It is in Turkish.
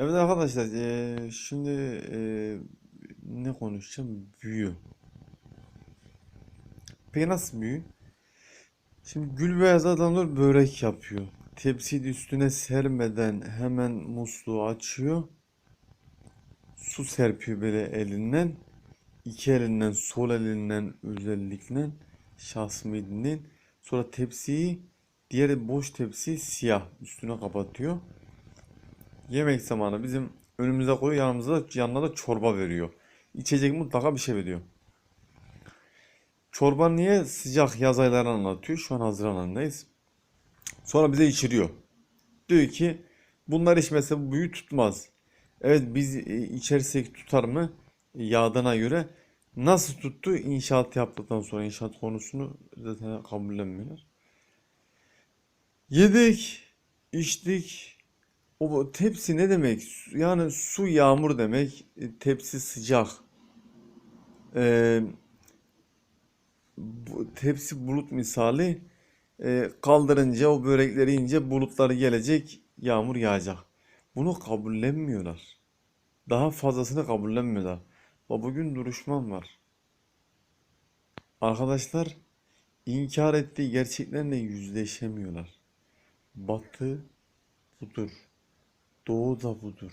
Evet arkadaşlar eee, şimdi eee, ne konuşacağım? Büyü. Peki nasıl büyü? Şimdi Gülbeyaz adamlar börek yapıyor. Tepsiyi üstüne sermeden hemen musluğu açıyor. Su serpiyor böyle elinden. İki elinden, sol elinden özellikle şahsım elinden. Sonra tepsiyi, diğeri boş tepsiyi siyah üstüne kapatıyor. Yemek zamanı bizim önümüze koyuyor, yanımıza da yanına da çorba veriyor. İçecek mutlaka bir şey veriyor. Çorba niye sıcak yaz aylarını anlatıyor. Şu an Haziran ayındayız. Sonra bize içiriyor. Diyor ki bunlar içmese bu büyü tutmaz. Evet biz e, içersek tutar mı? Yağdana göre. Nasıl tuttu? İnşaat yaptıktan sonra inşaat konusunu zaten kabullenmiyorlar. Yedik, içtik. O tepsi ne demek? Yani su yağmur demek. E, Tepsi sıcak. Ee, bu tepsi bulut misali. E, kaldırınca o börekleri yiyince bulutlar gelecek, yağmur yağacak. Bunu kabullenmiyorlar. Daha fazlasını kabullenmiyorlar. Ve bugün duruşmam var. Arkadaşlar inkar ettiği gerçeklerle yüzleşemiyorlar. Batı budur. Doğu da budur.